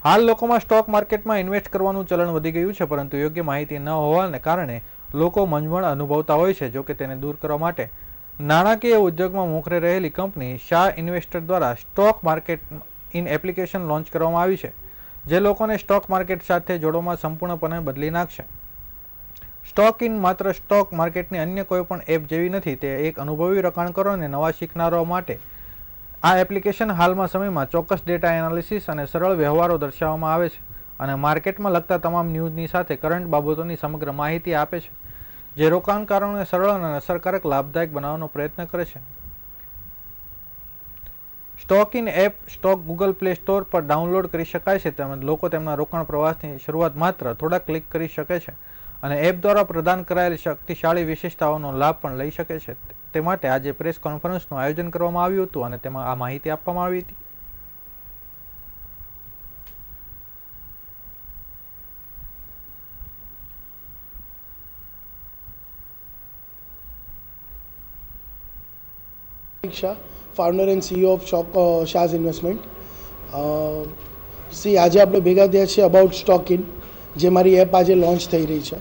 હાલ લોકોમાં સ્ટોક માર્કેટમાં ઇન્વેસ્ટ કરવાનું ચલણ વધી ગયું છે, પરંતુ યોગ્ય માહિતી ન હોવાને કારણે લોકો મંજમણ અનુભવતા હોય છે, જોકે તેને દૂર કરવા માટે નાણાકીય ઉદ્યોગમાં મોખરે રહેલી કંપની શાહ ઇન્વેસ્ટર દ્વારા stock market in application launch કરવામાં આવી છે, જે લોકોને સ્ટોક માર્કેટ સાથે જોડવામાં સંપૂર્ણપણે બદલી નાખશે. સ્ટોક ઇન માત્ર સ્ટોક માર્કેટની અન્ય કોઈ પણ એપ જેવી નથી, તે એક અનુભવી રોકાણકારો અને નવા શીખનારાઓ માટે આ એપ્લિકેશન હાલમાં સમયમાં ચોક્કસ ડેટા એનાલિસિસ અને સરળ વ્યવહારો દર્શાવવામાં આવે છે અને માર્કેટમાં લગતા તમામ ન્યૂઝની સાથે કરંટ બાબતોની સમગ્ર માહિતી આપે છે, જે રોકાણકારોને સરળ અને અસરકારક લાભદાયક બનાવવાનો પ્રયત્ન કરે છે. Stock in app, stock Google play store પર ડાઉનલોડ કરી શકાય છે તેમજ લોકો તેમના રોકાણ પ્રવાસની શરૂઆત માત્ર થોડા ક્લિક કરી શકે છે અને એપ દ્વારા પ્રદાન કરાયેલી શક્તિશાળી વિશેષતાઓનો લાભ પણ લઈ શકે છે. તે માટે આજે પ્રેસ કોન્ફરન્સનું આયોજન કરવામાં આવ્યું હતું અને તેમાં આ માહિતી આપવામાં આવી હતી. Founder and CEO of Shop, uh, Shah's Uh, સી આજે આપણે ભેગા થયા છીએ અબાઉટ સ્ટોકિન જે મારી એપ આજે લોન્ચ થઈ રહી છે.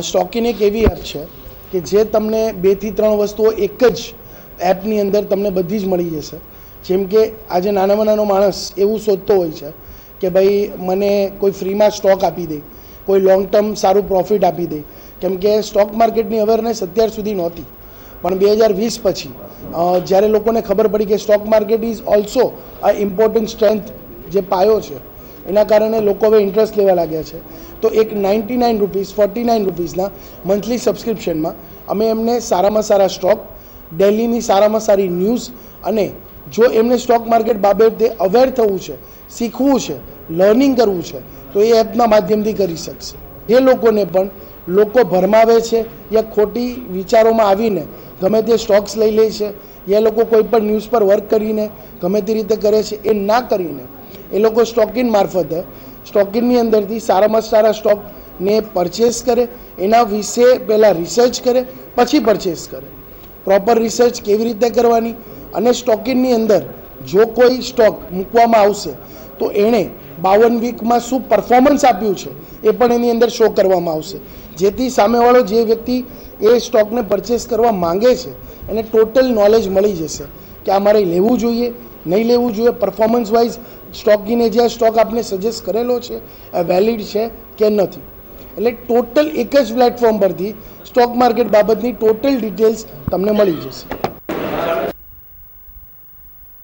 સ્ટોકિન એક એવી એપ છે કે જે તમને બેથી ત્રણ વસ્તુઓ એક જ એપની અંદર તમને બધી જ મળી જશે. જેમ કે આજે નાનામાં નાનો માણસ એવું શોધતો હોય છે કે ભાઈ મને કોઈ ફ્રીમાં સ્ટોક આપી દે, કોઈ લોંગ ટર્મ સારું પ્રોફિટ આપી દે. કેમ કે સ્ટોક માર્કેટની અવેરનેસ અત્યાર સુધી નહોતી. પણ બે હજાર વીસ પછી જ્યારે લોકોને ખબર પડી કે stock market is also a important strength જે પાયો છે, એના કારણે લોકો હવે ઇન્ટરેસ્ટ લેવા લાગ્યા છે. તો એક ninety nine rupees, forty nine રૂપીઝના monthly સબસ્ક્રિપ્શનમાં અમે એમને સારામાં સારા સ્ટોક ડેલીની સારામાં સારી ન્યૂઝ અને જો એમને સ્ટોક માર્કેટ બાબતે અવેર થવું છે, શીખવું છે, લર્નિંગ કરવું છે, તો એ એપના માધ્યમથી કરી શકશે. એ લોકોને પણ લોકો ભરમાવે છે યા ખોટી વિચારોમાં આવીને ગમે તે સ્ટોક્સ લઈ લે છે, યા લોકો કોઈ પણ ન્યૂઝ પર વર્ક કરીને ગમે તે રીતે કરે છે, એ ના કરીને એ લોકો સ્ટોકિન મારફતે સ્ટોકિનની અંદરથી સારામાં સારા સ્ટોકને પરચેસ કરે, એના વિશે પહેલાં રિસર્ચ કરે, પછી પરચેસ કરે. પ્રોપર રિસર્ચ કેવી રીતે કરવાની અને સ્ટોકિનની અંદર જો કોઈ સ્ટોક મૂકવામાં આવશે, તો એણે બાવન વીકમાં શું પરફોર્મન્સ આપ્યું છે, એ પણ એની અંદર શો કરવામાં આવશે. જેથી સામેવાળો જે વ્યક્તિ એ સ્ટોકને પરચેસ કરવા માંગે છે, એને ટોટલ નોલેજ મળી જશે કે આ મારે લેવું જોઈએ નહીં લેવું જોઈએ. પરફોર્મન્સ વાઇઝ સ્ટોકીને જે સ્ટોક આપને સજેસ્ટ કરેલો છે, એ વેલિડ છે કે નથી. એટલે ટોટલ એક જ પ્લેટફોર્મ પરથી સ્ટોક માર્કેટ બાબતની ટોટલ ડિટેલ્સ તમને મળી જશે.